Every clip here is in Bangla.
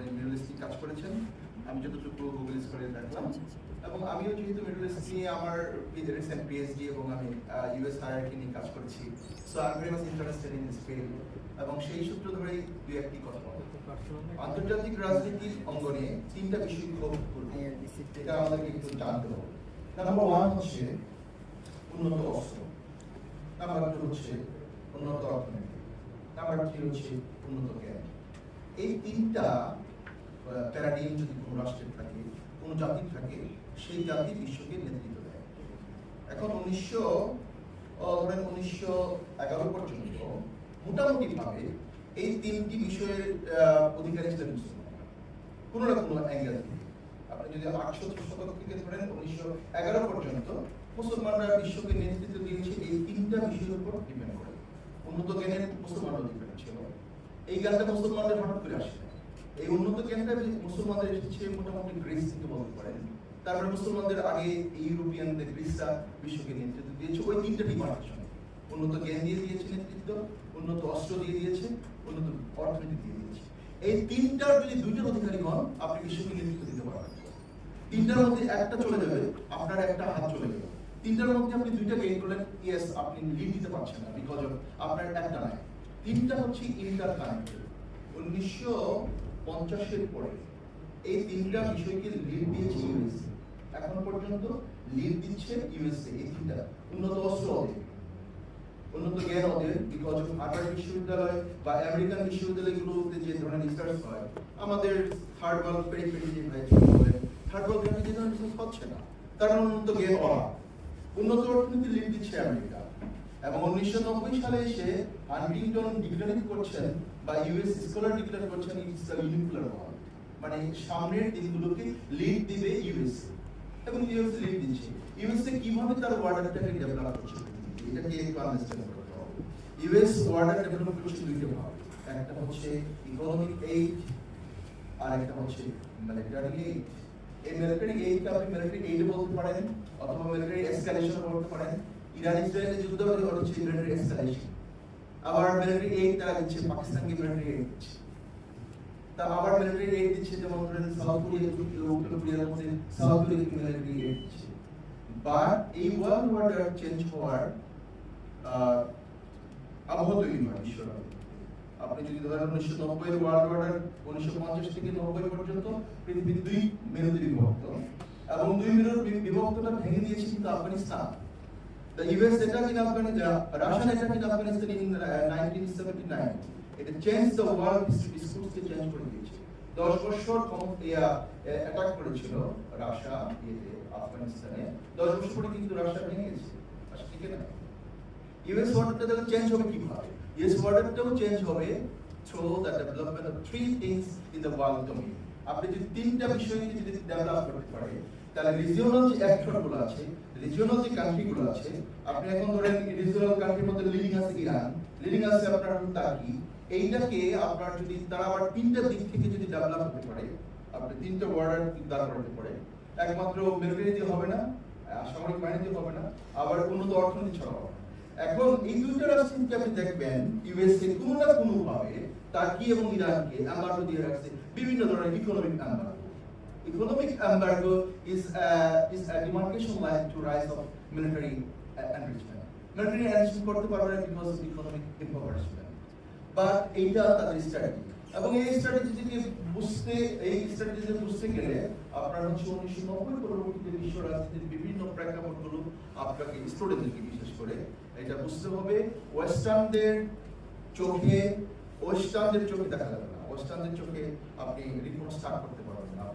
উনি মিডল ইস্টে কাজ করেছেন? আমি যতটুকু গুগল করে দেখলাম। এবং আমিও যেহেতু মিডল ইস্ট নিয়ে আমার রিসেন্ট পিএইচডি এবং আমি ইউএস হায়ারকি নিয়ে কাজ করেছি। So I very much interested in field এবং সেই সূত্র ধরেই দুই একটি কথা আন্তর্জাতিক রাজনীতির অঙ্গনে তিনটা বিষয় খুব এটা একটু জানতে হবে। নাম্বার ওয়ান হচ্ছে উন্নত অস্ত্র। নাম্বার টু হচ্ছে উন্নত অর্থনীতি। নাম্বার থ্রি হচ্ছে উন্নত জ্ঞান। এই তিনটা প্যারাডিম যদি কোনো রাষ্ট্রের থাকে, কোনো জাতির থাকে, সেই জাতি বিশ্বকে নেতৃত্ব দেয়। এখন উনিশশো ধরেন উনিশশো এগারো পর্যন্ত মোটামুটি ভাবে এই তিনটি বিষয়ের অধিকারী ছিলেন মুসলমানরা কোনো না কোনো অ্যাঙ্গেল থেকে আপনি যদি আটশো শতক থেকে ধরেন উনিশশো এগারো পর্যন্ত মুসলমানরা বিশ্বকে নেতৃত্ব দিয়েছে, এই তিনটা বিষয়ের উপর ডিপেন্ড করে। উন্নত জ্ঞানের মুসলমানরা ডিপেন্ড ছিল। এই জ্ঞানটা মুসলমানদের হঠাৎ করে আসে। এই উন্নত জ্ঞানটা মুসলমানদের এসেছে মোটামুটি গ্রিস থেকে বলতে পারেন তারপরে মুসলমানদের আগে ইউরোপিয়ানদের গ্রিসরা বিশ্বকে নেতৃত্ব দিয়েছে। ওই তিনটা ডিমার্কেশন উন্নত জ্ঞান দিয়ে দিয়েছে নেতৃত্ব, উন্নত অস্ত্র দিয়ে দিয়েছে, উন্নত অর্থনীতি দিয়ে দিয়েছে। এই তিনটার যদি দুইটার অধিকারী হন, আপনি বিশ্বকে নেতৃত্ব দিতে পারবেন। তিনটার মধ্যে একটা চলে যাবে, আপনার একটা হাত চলে যাবে। তিনটার মধ্যে আপনি দুইটা গেইন করলেন ইয়েস আপনি লিড দিতে পারছেন না বিকজ অফ আপনার একটা নাই। তিনটা হচ্ছে ইন্টার কানেক্টেড। উনিশশো পঞ্চাশের পরে এই তিনটা বিষয়কে লিড দিয়েছে ইউএসএ এখন পর্যন্ত লিড দিচ্ছে ইউএসএ এই তিনটা। উন্নত অস্ত্র ওদের উন্নত জ্ঞান ওদের বিকজ অফ হার্ভার্ড বিশ্ববিদ্যালয় বা আমেরিকান বিশ্ববিদ্যালয়গুলোতে যে ধরনের রিসার্চ হয়, আমাদের থার্ড ওয়ার্ল্ড পেরিফেরি যে ভাই বলেন থার্ড ওয়ার্ল্ড ধরনের রিসার্চ হচ্ছে না? তার মানে উন্নত জ্ঞান অভাব। উন্নত অর্থনীতি লিড দিচ্ছে আমেরিকা। এবং উনিশশো নব্বই সালে এসে হান্টিংটন ডিক্লারেট করছেন বা ইউএস স্কলার ডিক্লেয়ার করছেন? ইটস দ্য ইউনিকুলার মানে সামনের দিনগুলোকে লিড দিবে ইউএসএ এবং ইউএসএ লিড দিচ্ছে। ইউএসএ কীভাবে তার ওয়ার্ডারটাকে ডেভেলপ করছে এটাকে একটু আন্ডারস্ট্যান্ড করতে হবে। ইউএস ওয়ার্ডার ডেভেলপ করছে দুইটা ভাবে একটা হচ্ছে ইকোনমিক এইড আর একটা হচ্ছে মিলিটারি এইড এই মিলিটারি এইড আপনি মিলিটারি এইড বলতে পারেন, অথবা মিলিটারি এসকালেশন বলতে পারেন। ইরান ইসরায়েলের যুদ্ধ হচ্ছে মিলিটারি এসকালেশন আবার মিলিটারি এইড তারা দিচ্ছে পাকিস্তানকে মিলিটারি এইড দিচ্ছে তা আবার মিলিটারি এইড দিচ্ছে যেমন ধরেন সাউথ কোরিয়া উত্তর কোরিয়ার মধ্যে সাউথ কোরিয়াকে মিলিটারি এইড দিচ্ছে। বাট এই ওয়ার্ল্ড অর্ডার চেঞ্জ হওয়ার আবহাওয়া তৈরি হয় বিশ্বব্যাপী আপনি যদি ধরেন উনিশশো নব্বই ওয়ার্ল্ড অর্ডার উনিশশো পঞ্চাশ থেকে নব্বই পর্যন্ত পৃথিবী দুই মেরুতে বিভক্ত। এবং দুই মেরুর বিভক্তটা ভেঙে দিয়েছে কিন্তু Afghanistan. The US attack in Afghanistan, Russian attack in Afghanistan in uh, 1979, it changed the world discourse কে চেঞ্জ করে দিয়েছে দশ বছর অ্যাটাক করেছিল রাশিয়া ইয়েতে আফগানিস্তানে দশ বছর পরে কিন্তু রাশিয়া ভেঙে গেছে টিকে না ইউএস ওয়ার্ডারটা তাহলে চেঞ্জ হবে কীভাবে ইউএস ওয়ার্ডারটাও চেঞ্জ হবে through the development of three things in the world domain আপনি যদি তিনটা বিষয়কে যদি ডেভেলপ করতে পারে তাহলে রিজিওনাল যে অ্যাক্টরগুলো আছে রিজিওনাল যে কান্ট্রি গুলো আছে। আপনি এখন ধরেন রিজিওনাল কান্ট্রির মধ্যে লিডিং আছে ইরান। লিডিং আছে আপনার তার্কি। এইটাকে আপনার যদি তারা আবার তিনটা দিক থেকে যদি ডেভেলপ হতে পারে আপনি তিনটা বর্ডার দাঁড় করাতে পারে। একমাত্র মিলিটারি দিয়ে হবে না সামরিক বাহিনী দিয়ে হবে না, আবার উন্নত অর্থনীতি ছাড়া হবে এখন এই দুইটা রাষ্ট্রকে আপনি দেখবেন ইউএসএ কোনো না কোনো ভাবে টার্কি এবং ইরানকে এমবার্গো দিয়ে রাখছে। বিভিন্ন ধরনের economic embargo economic embargo is uh, is a demarcation line to rise of military uh, enrichment. Military enrichment করতে পারবে না because of economic impoverishment. But এইটা তাদের স্ট্র্যাটেজি এবং এই স্ট্র্যাটেজিকে বুঝতে এই স্ট্র্যাটেজি বুঝতে গেলে আপনার হচ্ছে উনিশশো নব্বই পরবর্তীতে বিশ্ব রাজনীতির বিভিন্ন প্রেক্ষাপটগুলো আপনাকে স্টুডেন্টদেরকে বিশেষ করে এটা বুঝতে হবে ওয়েস্টার্নদের চোখে ওয়েস্টার্নদের চোখে দেখা যাবে না ওয়েস্টার্নদের চোখে আপনি রিপোর্ট স্টার্ট করতে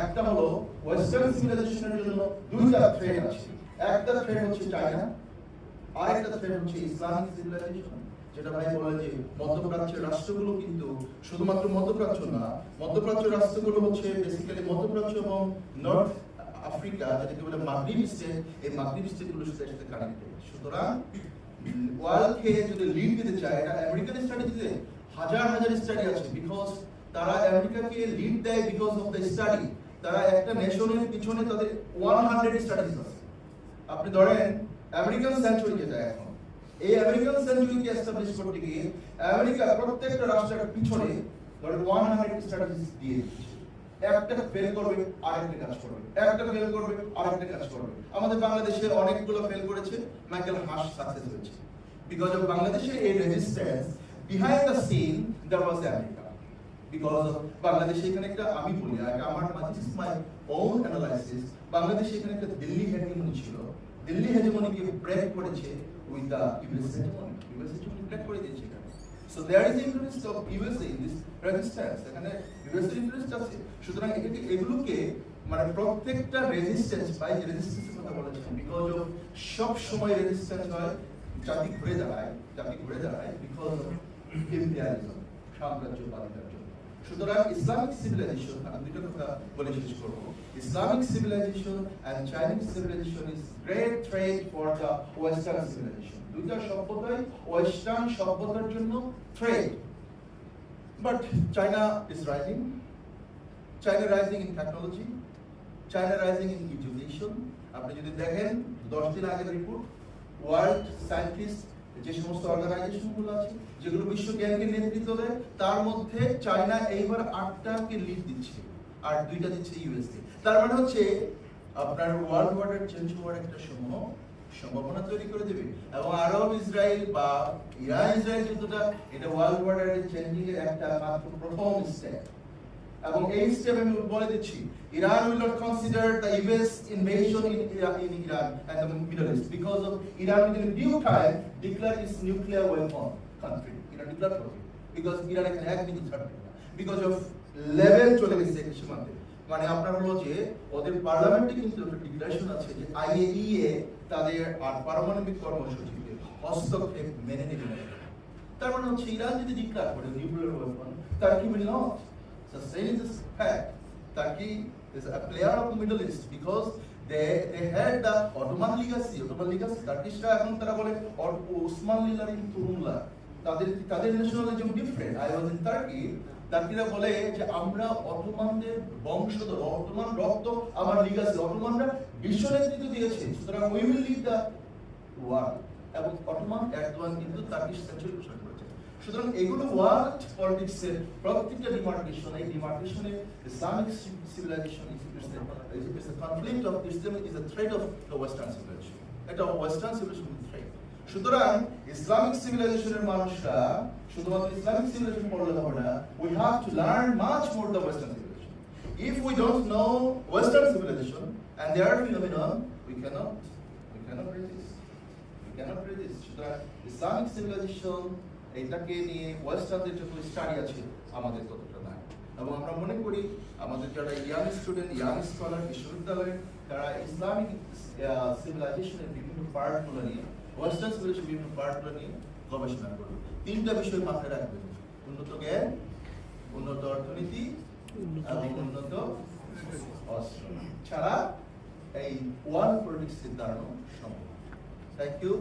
একটা হলো ওয়েস্টার্ন সিভিলাইজেশনের জন্য দুইটা থ্রেড আছে। একটা থ্রেড হচ্ছে চায়না আরেকটা থ্রেড হচ্ছে ইসলামিক সিভিলাইজেশন যেটা ভাই বলে যে মধ্যপ্রাচ্যের রাষ্ট্রগুলো কিন্তু শুধুমাত্র মধ্যপ্রাচ্য না, মধ্যপ্রাচ্য রাষ্ট্রগুলো হচ্ছে বেসিক্যালি মধ্যপ্রাচ্য এবং নর্থ আফ্রিকা যেটাকে বলে মাগরিব স্টেট এই মাগরিব স্টেটগুলোর সাথে সাথে কানেক্টেড সুতরাং ওয়ার্ল্ডকে যদি লিড দিতে চায়, এটা আমেরিকান স্ট্র্যাটেজিতে হাজার হাজার স্টাডি আছে বিকজ তারা আমেরিকাকে লিড দেয় বিকজ অফ দ্য স্টাডি তারা একটা নেশনের পিছনে তাদের ওয়ান হান্ড্রেড স্ট্র্যাটেজিস আছে। আপনি ধরেন আমেরিকান সেঞ্চুরি যেটা এখন। এই আমেরিকান সেঞ্চুরিকে এস্টাবলিশ করতে গিয়ে আমেরিকা প্রত্যেকটা রাষ্ট্রের পিছনে ধরেন ওয়ান হান্ড্রেড স্ট্র্যাটেজিস দিয়ে একটা ফেল করবে আরেকটা কাজ করবে। একটা ফেল করবে আরেকটা কাজ করবে। আমাদের বাংলাদেশে অনেকগুলো ফেল করেছে মাইকেল হাস সাকসেস হয়েছে। বিকজ অফ বাংলাদেশের এই resistance behind the scene that was America বাংলাদেশে এখানে একটা আমি বলি আমার মাই ওন অ্যানালাইসিস এখানে একটা দিল্লি ছিল। দিল্লি ব্রেক করেছে উইথ ইউএস ইউএস ব্রেক করে দিয়েছে so there is interest of USA in this resistance এখানে ইউএস ইন্টারেস্ট আছে। সুতরাং এগুলোকে মানে প্রত্যেকটা রেজিস্ট্যান্স বাই কথা বলেছেন। বিকজ অফ সব সময় রেজিস্ট্যান্স হয়, জাতি ঘুরে দাঁড়ায়, জাতি ঘুরে দাঁড়ায় বিকজ অফ জন্য সুতরাং ইসলামিক সিভিলাইজেশন আমি দুটো কথা বলে শেষ করব। Islamic civilisation and Chinese civilisation is great threat for the western civilisation দুইটা সভ্যতাই ওয়েস্টার্ন সভ্যতার জন্য threat but China is rising China rising in technology China rising in education আপনি যদি দেখেন, দশ দিন আগের রিপোর্ট ওয়ার্ল্ড সায়েন্টিস্ট যে সমস্ত অর্গানাইজেশনগুলো আছে, যেগুলো বিশ্ব জ্ঞানকে নেতৃত্ব দেয়, তার মধ্যে চায়না এইবার আটটাকে লিড দিচ্ছে, আর দুইটা দিচ্ছে ইউএসএ তার মানে হচ্ছে, আপনার ওয়ার্ল্ড ওয়ার্ডের চেঞ্জ হওয়ার একটা সম্ভব সম্ভাবনা তৈরি করে দেবে। এবং আরব ইসরায়েল বা ইরান ইসরায়েল যুদ্ধটা, এটা ওয়ার্ল্ড ওয়ার্ডের চেঞ্জিং এর একটা মাত্র প্রথম স্টেপ এবং এই স্টেপ আমি বলে দিচ্ছি Iran will not consider the US invasion in in Iran and the Middle East because of Iran within due time declare its nuclear weapon country Iran declare করবে because Iran এখানে এক মিনিট ছাড়বে না because of লেভেল চলে গেছে সীমাতে মানে আপনার হলো যে ওদের পার্লামেন্টে কিন্তু একটা ডিক্লারেশন আছে যে আইএইএ তাদের আর পারমাণবিক কর্মসূচিতে হস্তক্ষেপ মেনে নেবে না তার মানে হচ্ছে ইরান যদি ডিক্লার করে nuclear weapon will not sustain this fact Turkey is a player of Middle East because they they had the Ottoman legacy Ottoman legacy টার্কিশরা এখন তারা বলে লিলার ইন তাদের তাদের nationalism different I was in Turkey টার্কিরা বলে যে আমরা অটোমানদের বংশধর, অটোমান রক্ত আমার লিগাসি অটোমানরা বিশ্ব নেতৃত্ব দিয়েছে, সুতরাং we will lead the world এবং অটোমান এরদোয়ান কিন্তু টার্কিশ সেঞ্চুরি ঘোষণা করেছে। সুতরাং এগুলো ওয়ার্ল্ড পলিটিক্সের প্রত্যেকটা ডিমার্কেশন এই ডিমার্কেশনে Islamic civilisation is conflict of Islam is a threat of the western civilisation এটা ওয়েস্টার্ন সিভিলাইজেশন থ্রেট সুতরাং ইসলামিক সিভিলাইজেশনের মানুষরা, শুধুমাত্র ইসলামিক সিভিলাইজেশন পড়লে হবে না we have to learn much more the western civilisation if we don't know western civilization and their phenomenon, we cannot we cannot resist. We cannot resist. সুতরাং ইসলামিক সিভিলাইজেশন এটাকে নিয়ে ওয়েস্টার্নদের যত স্টাডি আছে আমাদের ততটা নাই এবং আমরা মনে করি আমাদের যারা ইয়াং স্টুডেন্ট ইয়াং স্কলার বিশ্ববিদ্যালয়ে তারা ইসলামিক সিভিলাইজেশনের বিভিন্ন পার্টগুলো নিয়ে ওয়েস্টার্ন সিভিলাইজেশন বিভিন্ন পার্টগুলো নিয়ে গবেষণা করবে। তিনটা বিষয় মাথায় রাখবেন। উন্নত জ্ঞান উন্নত অর্থনীতি এবং উন্নত অস্ত্র। ছাড়া এই ওয়ান পলিটিক্স দাঁড়ানো সম্ভব। Thank you